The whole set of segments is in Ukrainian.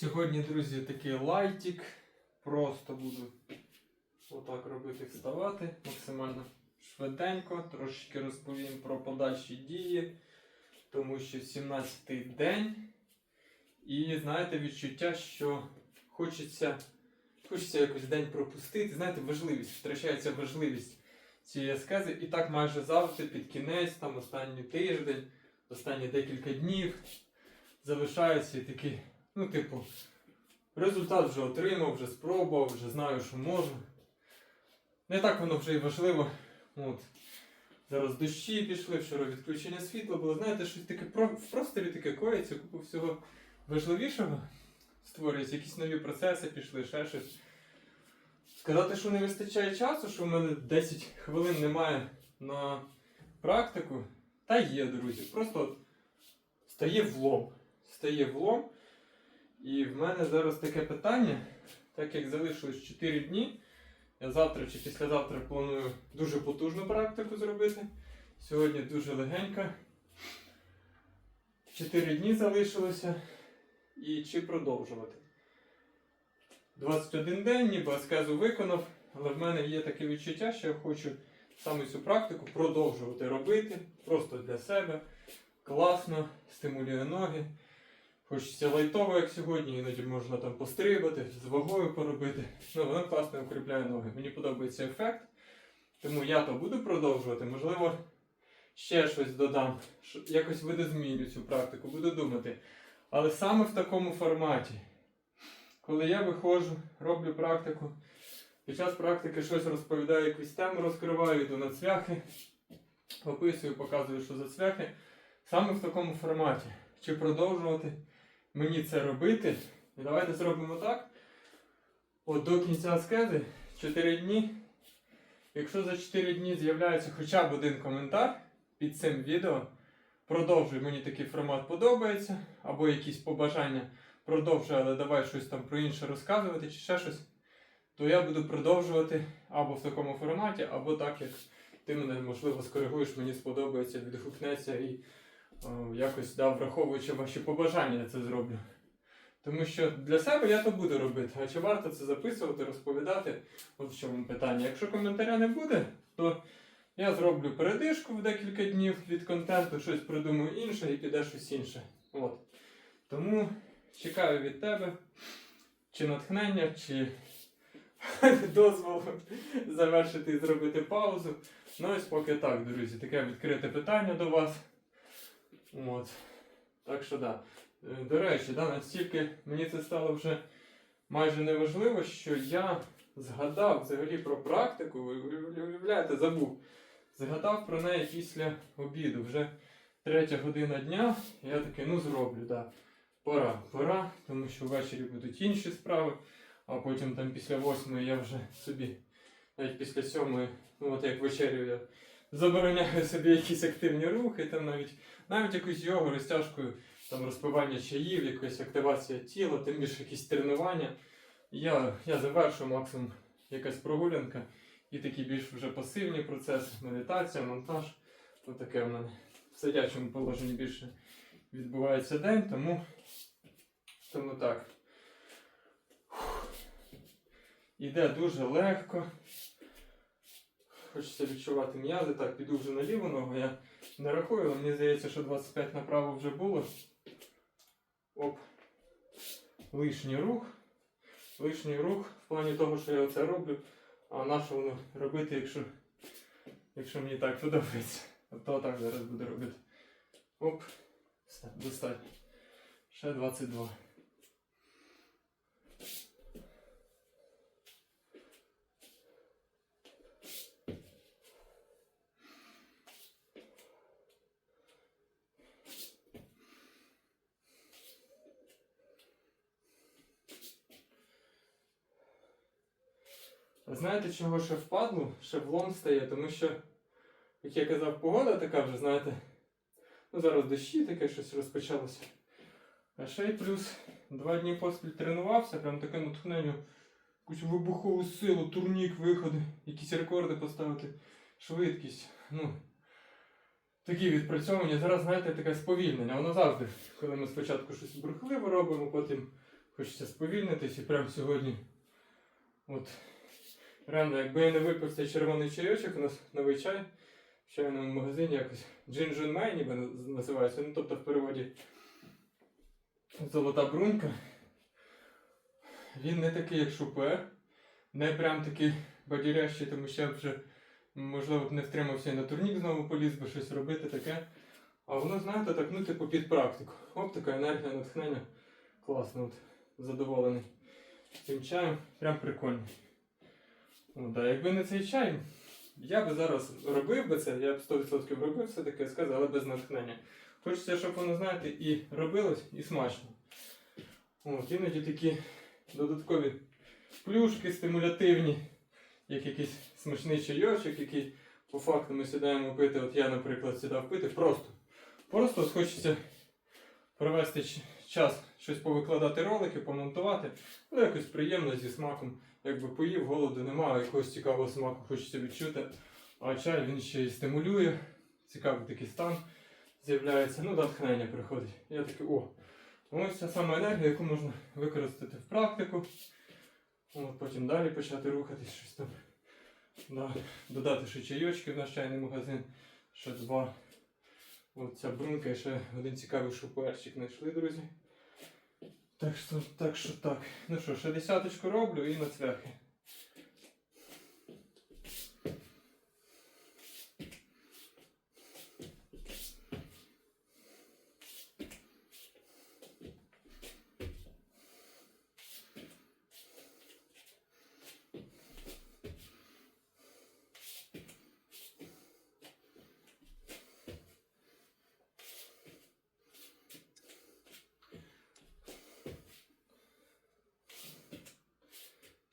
Сьогодні, друзі, такий лайтик. Просто буду отак робити, вставати максимально швиденько. Трошечки розповім про подальші дії, тому що 17-й день. І знаєте, відчуття, що хочеться, хочеться якось день пропустити. Знаєте, важливість, втрачається важливість цієї аскези. І так майже завжди під кінець, там останній тиждень, останні декілька днів залишаються такі, ну, типу, результат вже отримав, вже спробував, вже знаю, що можу. Не так воно вже і важливо. От. Зараз дощі пішли, вчора відключення світла було. Знаєте, щось таке в просторі таке коїться, купу всього важливішого створюється, якісь нові процеси пішли, ще щось. Сказати, що не вистачає часу, що в мене 10 хвилин немає на практику, та є, друзі. Просто от стає влом. Стає влом. І в мене зараз таке питання, так як залишилось 4 дні. Я завтра чи післязавтра планую дуже потужну практику зробити. Сьогодні дуже легенька. 4 дні залишилося. І чи продовжувати? 21 день, ніби аскезу виконав, але в мене є таке відчуття, що я хочу саме цю практику продовжувати робити просто для себе. Класно, стимулює ноги. Хочеться лайтово, як сьогодні, іноді можна там пострибати, з вагою поробити. Ну, воно класно укріпляє ноги. Мені подобається ефект. Тому я то буду продовжувати. Можливо, ще щось додам. Якось видозміню цю практику, буду думати. Але саме в такому форматі, коли я виходжу, роблю практику, під час практики щось розповідаю, якусь тему розкриваю, йду на цвяхи, описую, показую, що за цвяхи. Саме в такому форматі. Чи продовжувати мені це робити? І давайте зробимо так. От до кінця аскези 4 дні. Якщо за 4 дні з'являється хоча б один коментар під цим відео, продовжуй, мені такий формат подобається, або якісь побажання продовжуй, але давай щось там про інше розказувати чи ще щось, то я буду продовжувати або в такому форматі, або так, як ти мене, можливо, скоригуєш, мені сподобається, відгукнеться і якось да, враховуючи ваші побажання, я це зроблю. Тому що для себе я то буду робити. А чи варто це записувати, розповідати? От в чому питання. Якщо коментаря не буде, то я зроблю передишку в декілька днів від контенту, щось придумаю інше і піде щось інше. От. Тому чекаю від тебе чи натхнення, чи дозволу завершити і зробити паузу. Ну ось поки так, друзі, таке відкрите питання до вас. От. Так що да. Е, До речі, да, настільки мені це стало вже майже неважливо, що я згадав взагалі про практику, уявляєте, забув. Згадав про неї після обіду. Вже третя година дня. Я такий, ну зроблю, да. Пора, пора, тому що ввечері будуть інші справи, а потім там після восьмої я вже собі, навіть після сьомої, ну от як вечерю я забороняю собі якісь активні рухи, там навіть, навіть якусь йогу, розтяжкою, там розпивання чаїв, якась активація тіла, тим більше якісь тренування. Я, я завершу максимум якась прогулянка і такі більш вже пасивні процеси, медитація, монтаж. Ось таке в мене в сидячому положенні більше відбувається день, тому, тому так. Іде дуже легко. Хочеться відчувати м'язи. Так, піду вже на ліву ногу. Я не рахую, але мені здається, що 25 направо вже було. Оп. Лишній рух. Лишній рух в плані того, що я оце роблю. А на що воно робити, якщо, якщо мені так подобається. То так зараз буду робити. Оп. Все, достатньо. Ще 22. Знаєте, чого ще впадло? Ще влом стає, тому що, як я казав, погода така вже, знаєте, ну зараз дощі таке щось розпочалося. А ще й плюс два дні поспіль тренувався, прям таке натхнення, якусь вибухову силу, турнік, виходи, якісь рекорди поставити, швидкість. Ну, такі відпрацьовування. Зараз, знаєте, таке сповільнення. Воно завжди, коли ми спочатку щось бурхливо робимо, потім хочеться сповільнитись і прямо сьогодні. От реально, якби я не випив цей червоний чайочок, у нас новий чай в чайному магазині якось Джинджун Май ніби називається. Ну тобто в переводі Золота брунька. Він не такий, як шупер, не прям такий бадірящий, тому що я вже, можливо, б не втримався і на турнік знову поліз би щось робити таке. А воно, знаєте, так, ну, типу, під практику. Оп, така енергія, натхнення. Класно, от, задоволений. Цим чаєм прям прикольно. От, а якби не цей чай, я би зараз робив би це, я б 100% робив все таке сказав, але без натхнення. Хочеться, щоб воно, знаєте, і робилось, і смачно. От, іноді такі додаткові плюшки стимулятивні, як якийсь смачний чайочок, який по факту ми сідаємо пити. От я, наприклад, сідав пити просто. Просто хочеться провести час, щось повикладати ролики, помонтувати, ну якось приємно зі смаком. Якби поїв, голоду немає, якогось цікавого смаку хочеться відчути. А чай він ще й стимулює, цікавий такий стан з'являється, ну, натхнення приходить. Я такий, о, ось ця сама енергія, яку можна використати в практику. От, потім далі почати рухатись, щось там. Да, додати ще чайочки в наш чайний магазин, ще два. От ця брунка і ще один цікавий шуперчик знайшли, друзі. Так що, так що так. Ну що, ще десяточку роблю і на цвяхи.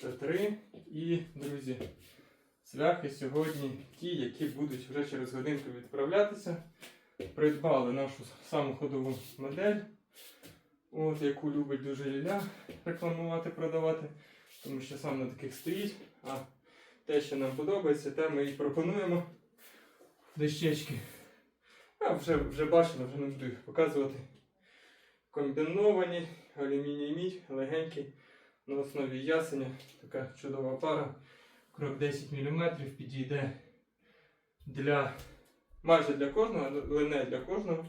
Три. І, друзі, цвяхи сьогодні ті, які будуть вже через годинку відправлятися. Придбали нашу саму ходову модель, от, яку любить дуже Ліля рекламувати, продавати, тому що сам на таких стоїть. А те, що нам подобається, те ми і пропонуємо. Дощечки. А вже, вже бачили, вже не буду їх показувати. Комбіновані, алюміній мідь, легенькі на основі ясеня. Така чудова пара. Крок 10 мм підійде для майже для кожного, але не для кожного.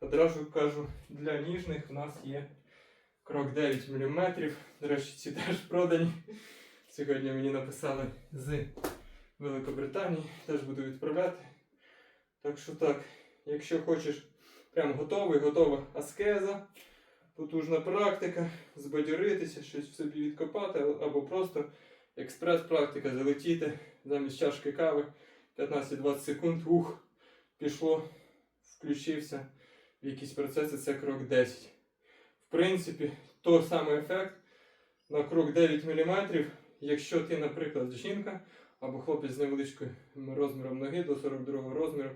Одразу кажу, для ніжних у нас є крок 9 мм. До речі, ці теж продані. Сьогодні мені написали з Великобританії, теж буду відправляти. Так що так, якщо хочеш прям готовий, готова аскеза, потужна практика, збадьоритися, щось в собі відкопати, або просто експрес-практика, залетіти замість чашки кави 15-20 секунд, ух, пішло, включився в якісь процеси, це крок 10. В принципі, той самий ефект на крок 9 мм, якщо ти, наприклад, жінка або хлопець з невеличким розміром ноги до 42 розміру,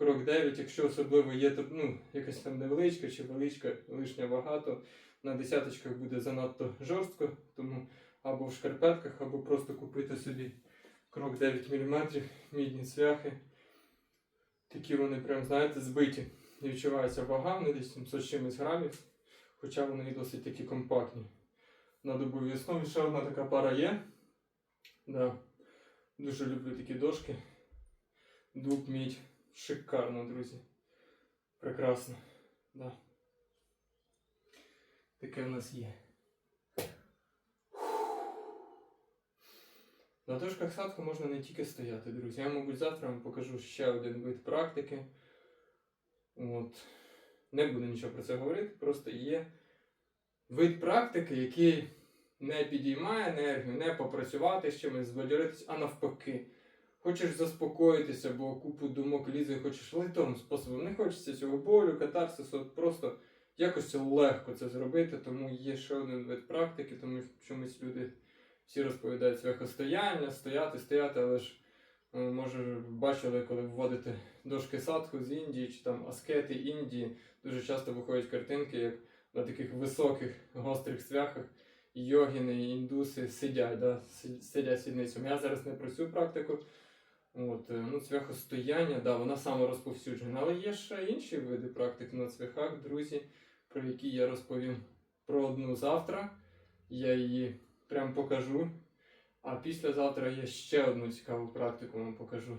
крок 9, якщо особливо є ну, якась там невеличка чи величка, лишня вага, то на десяточках буде занадто жорстко, тому або в шкарпетках, або просто купити собі крок 9 мм, мідні цвяхи. Такі вони прям, знаєте, збиті. Не відчувається вага, вони десь 700 чимось грамів, хоча вони і досить такі компактні. На добовій основі ще одна така пара є. Да. Дуже люблю такі дошки. Дуб, мідь. Шикарно, друзі. Прекрасно. Да. Таке в нас є. На дошках садку можна не тільки стояти, друзі. Я, мабуть, завтра вам покажу ще один вид практики. От. Не буду нічого про це говорити, просто є вид практики, який не підіймає енергію, не попрацювати з чимось, збадьоритись, а навпаки. Хочеш заспокоїтися, бо купу думок лізе, хочеш литовим способом. Не хочеться цього болю, катарсису, просто якось легко це зробити, тому є ще один вид практики, тому що чомусь люди всі розповідають свяхостояння, стояти, стояти, але ж е, може бачили, коли вводите дошки садху з Індії чи там аскети Індії, дуже часто виходять картинки, як на таких високих гострих цвяхах йогіни індуси сидять, да, сидять сідницю. Я зараз не про цю практику. От, е, ну, цвяхостояння, да, вона саме розповсюджена. Але є ще інші види практик на цвяхах, друзі, про які я розповім про одну завтра. Я її прям покажу. А післязавтра я ще одну цікаву практику вам покажу.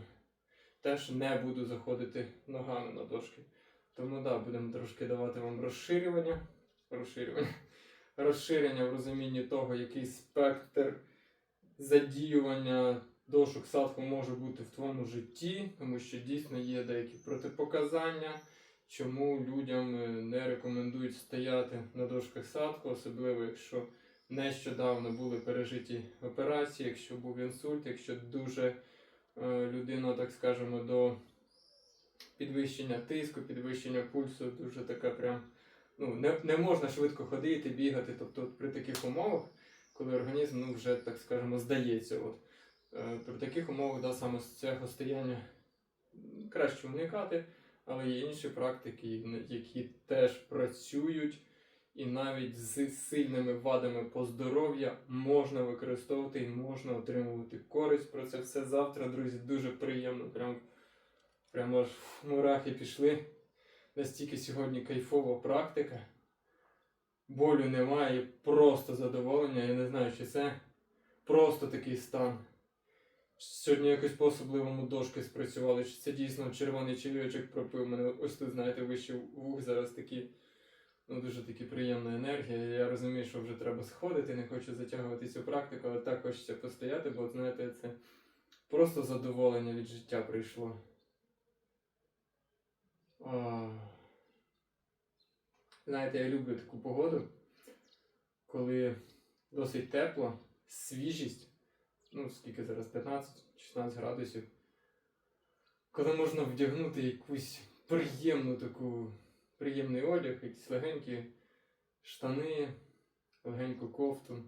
Теж не буду заходити ногами на дошки. Тому да, будемо трошки давати вам розширювання. Розширювання. Розширення в розумінні того, який спектр задіювання дошок садху може бути в твоєму житті, тому що дійсно є деякі протипоказання, чому людям е, не рекомендують стояти на дошках садху, особливо якщо нещодавно були пережиті операції, якщо був інсульт, якщо дуже е, людина, так скажемо, до підвищення тиску, підвищення пульсу, дуже така прям. Ну, не, не можна швидко ходити, бігати. Тобто при таких умовах, коли організм ну, вже, так скажемо, здається. От, при таких умовах да, саме з цього стояння краще уникати, але є інші практики, які теж працюють, і навіть з сильними вадами по здоров'я можна використовувати і можна отримувати користь. Про це все завтра, друзі, дуже приємно. Прям, прямо аж мурахи пішли. Настільки сьогодні кайфова практика. Болю немає, просто задоволення. Я не знаю, чи це просто такий стан. Сьогодні якось по-особливому дошки спрацювали, чи це дійсно червоний чайочок пропив. Мене ось тут, знаєте, вище вух зараз такі, ну дуже таки приємна енергія. Я розумію, що вже треба сходити, не хочу затягувати цю практику, але так хочеться постояти, бо знаєте, це просто задоволення від життя прийшло. А. Знаєте, я люблю таку погоду, коли досить тепло, свіжість, ну скільки зараз, 15-16 градусів, коли можна вдягнути якусь приємну таку, приємний одяг, якісь легенькі штани, легеньку кофту,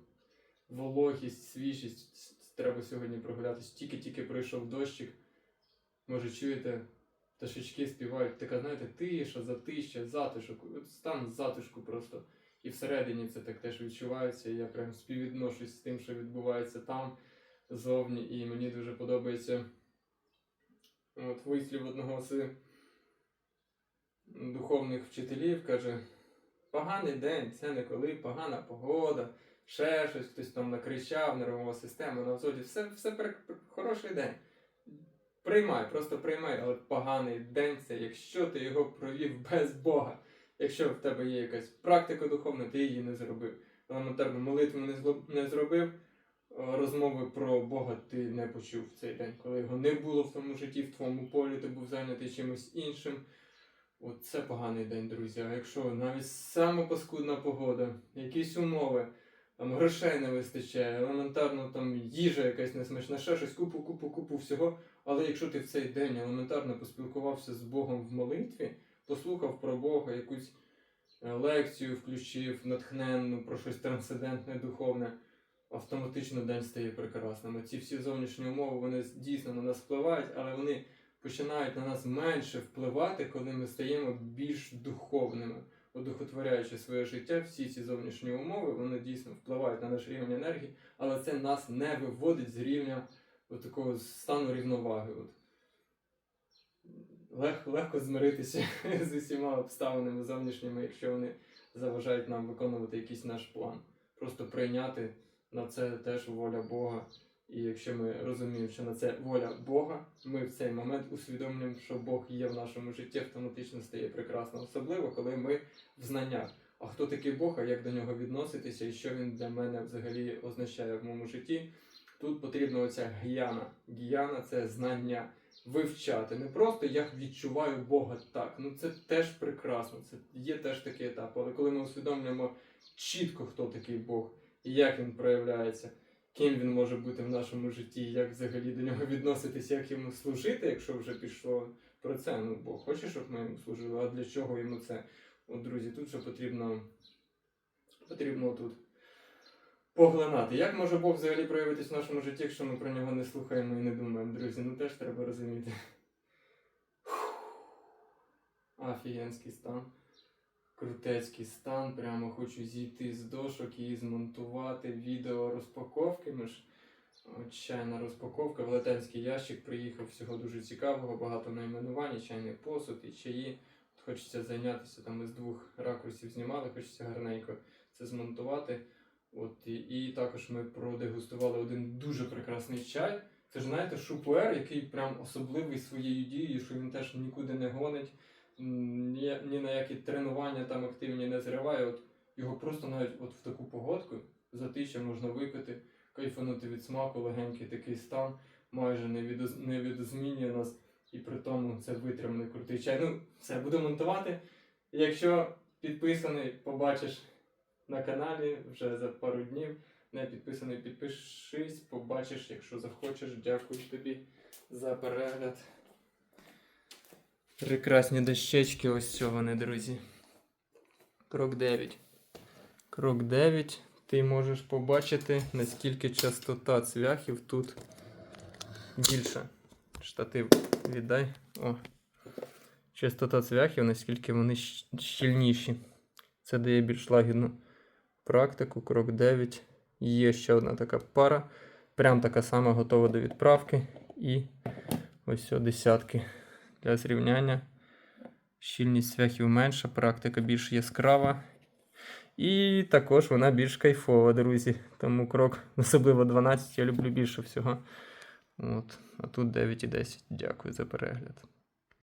вологість, свіжість. Треба сьогодні прогулятися. Тільки-тільки пройшов дощик. Може, чуєте, пташечки співають, така, знаєте, тиша, затища, затишок, от стан затишку просто. І всередині це так теж відчувається. Я прям співвідношусь з тим, що відбувається там зовні. І мені дуже подобається от, вислів одного з духовних вчителів, каже, поганий день, це не коли погана погода, ще щось, хтось там накричав, нервова система, на взоді, все, все пер- хороший день. Приймай, просто приймай, але поганий день це, якщо ти його провів без Бога. Якщо в тебе є якась практика духовна, ти її не зробив. Елементарно молитву не, зробив, розмови про Бога ти не почув в цей день, коли його не було в твоєму житті, в твоєму полі, ти був зайнятий чимось іншим. От це поганий день, друзі. А якщо навіть саме паскудна погода, якісь умови, там грошей не вистачає, елементарно там їжа якась несмачна, ще щось, купу, купу, купу всього. Але якщо ти в цей день елементарно поспілкувався з Богом в молитві, послухав про Бога, якусь е, лекцію включив, натхненну, про щось трансцендентне, духовне, автоматично день стає прекрасним. Ці всі зовнішні умови вони дійсно на нас впливають, але вони починають на нас менше впливати, коли ми стаємо більш духовними, одухотворяючи своє життя. Всі ці зовнішні умови вони дійсно впливають на наш рівень енергії, але це нас не виводить з рівня от такого стану рівноваги. От. Лег, легко змиритися з усіма обставинами зовнішніми, якщо вони заважають нам виконувати якийсь наш план. Просто прийняти на це теж воля Бога. І якщо ми розуміємо, що на це воля Бога, ми в цей момент усвідомлюємо, що Бог є в нашому житті, автоматично стає прекрасно. Особливо, коли ми в знаннях. А хто такий Бог, а як до нього відноситися, і що він для мене взагалі означає в моєму житті. Тут потрібна оця гіяна. Гіяна це знання вивчати. Не просто я відчуваю Бога так. Ну це теж прекрасно. Це є теж такий етап. Але коли ми усвідомлюємо чітко, хто такий Бог і як він проявляється, ким він може бути в нашому житті, як взагалі до нього відноситися, як йому служити, якщо вже пішло про це. Ну Бог хоче, щоб ми йому служили. А для чого йому це? От, друзі, тут вже потрібно, потрібно тут поглинати. Як може Бог взагалі проявитись в нашому житті, якщо ми про нього не слухаємо і не думаємо, друзі? Ну теж треба розуміти. Офігенський стан. Крутецький стан. Прямо хочу зійти з дошок і змонтувати відео розпаковки. Ми ж чайна розпаковка. Велетенський ящик приїхав всього дуже цікавого, багато найменувань, чайний посуд і чаї. От Хочеться зайнятися там із двох ракурсів знімали, хочеться гарненько це змонтувати. От, і, і також ми продегустували один дуже прекрасний чай. Це ж знаєте, шупуер, який прям особливий своєю дією, що він теж нікуди не гонить, ні, ні на які тренування там активні не зриває. От його просто навіть от в таку погодку затища можна випити, кайфанути від смаку, легенький такий стан, майже не, відоз, не відозмінює нас. І при тому це витриманий крутий чай. Ну, все, буду монтувати. Якщо підписаний, побачиш на каналі вже за пару днів. Не підписаний, підпишись, побачиш, якщо захочеш. Дякую тобі за перегляд. Прекрасні дощечки, ось цього вони, друзі. Крок 9. Крок 9. Ти можеш побачити, наскільки частота цвяхів тут більша. Штатив віддай. О. Частота цвяхів, наскільки вони щільніші. Це дає більш лагідну практику. Крок 9. Є ще одна така пара. Прям така сама готова до відправки. І ось о, десятки для зрівняння. Щільність цвяхів менша, практика більш яскрава. І також вона більш кайфова, друзі. Тому крок, особливо 12, я люблю більше всього. От. А тут 9 і 10. Дякую за перегляд.